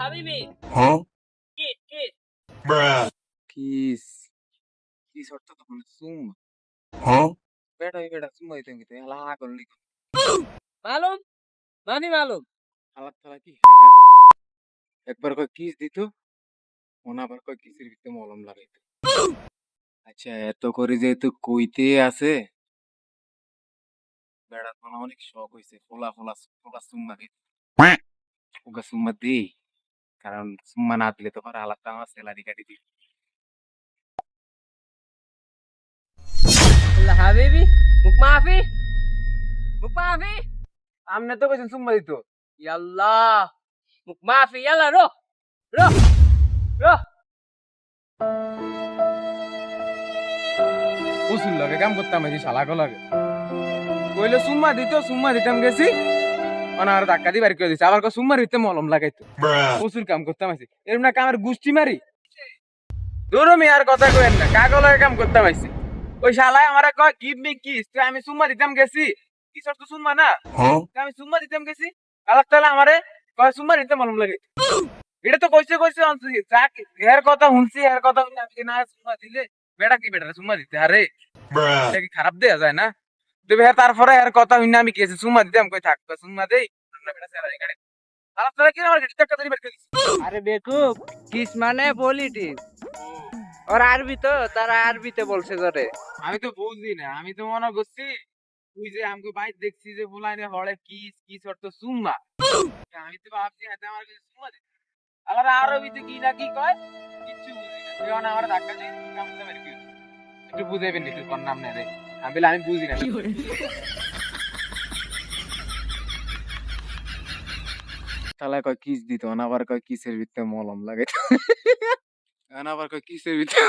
হাবিবি। Huh? কিস কিস Bruh. কিস কিস অর্থ তো বলে সুম Huh? বেটা বেটা সুম দিতে কিন্তু হালা করলি মালুম? মানি মালুম? হালাত থালা কি হেডা কো একবার কই কিস দিত ওনাবার কই কিসের ভিতরে মলম লাগাইতো। আচ্ছা এত করে যেহেতু কইতে আছে বেড়া তোমার অনেক শখ হইছে ফোলা ফোলা ফোলা সুম্মা দিতে। ওকে সুম্মা দিই। কারণ সুম্মা না দিলে তো পরে আলাদা আমার স্যালারি কাটি আল্লাহ হাবিবি, মুখ মাফি মুখ মাফি। আমনে তো কইছেন সুম্মা দিত। ইয়াল্লা মুখ মাফি ইয়াল্লা রো রো রো উসুল লাগে কাম করতাম, এই শালাকো লাগে। কইলে সুম্মা দিত সুম্মা দিতাম গেছি। অনার ধাক্কা দিয়ে বাড়ি করে আবার দিতে মলম লাগাইতো। প্রচুর কাম করতাম আছি। না কামের গুষ্টি মারি? দূরমি আর কথা কইেন না কাম করতাম আইছি ওই শালায় আমারে কয় গিভ মি কিস তো আমি সুম্মা দিতাম গেছি। কিসর তো সুম্মা না? Huh? আমি সুম্মা দিতাম গেছি। আল্লাহ তাআলা আমারে কয় সুম্মা দিতে মলম লাগে এটা তো কইছে কইছে যাক এর কথা শুনছি এর কথা আমি কি না সুম্মা দিলে বেটা কি বেটা সুম্মা দিতে? আরে এটা কি খারাপ দেয়া যায় না? হ্যাঁ তারপরে এর কথা শুনে আমি গেছি। সুম্মা দিতাম কই থাক? সুম্মা দেই? আরে বেকুব কিস মানে পলিটিক্স ওর আরবি তো তারা আরবিতে বলছে করে আমি তো বুঝি না আমি তো মনে করছি তুই যে আমাকে দেখছি যে ফুলাইনে হড়ে কিস কিস অর্থ সুম্মা আমি তো ভাবছি হাতে আমার কাছে সুম্মা দিতে আরবিতে কি না কি কয় কিচ্ছু বুঝি না। তুই আমার ধাক্কা পারি কি একটু বুঝাইবেন একটু কোন নাম নেই আমি বলে আমি বুঝি না। তাহলে কয় কিস দিত আবার কয় কিসের ভিতরে মলম লাগে আবার কয় কিসের ভিতরে?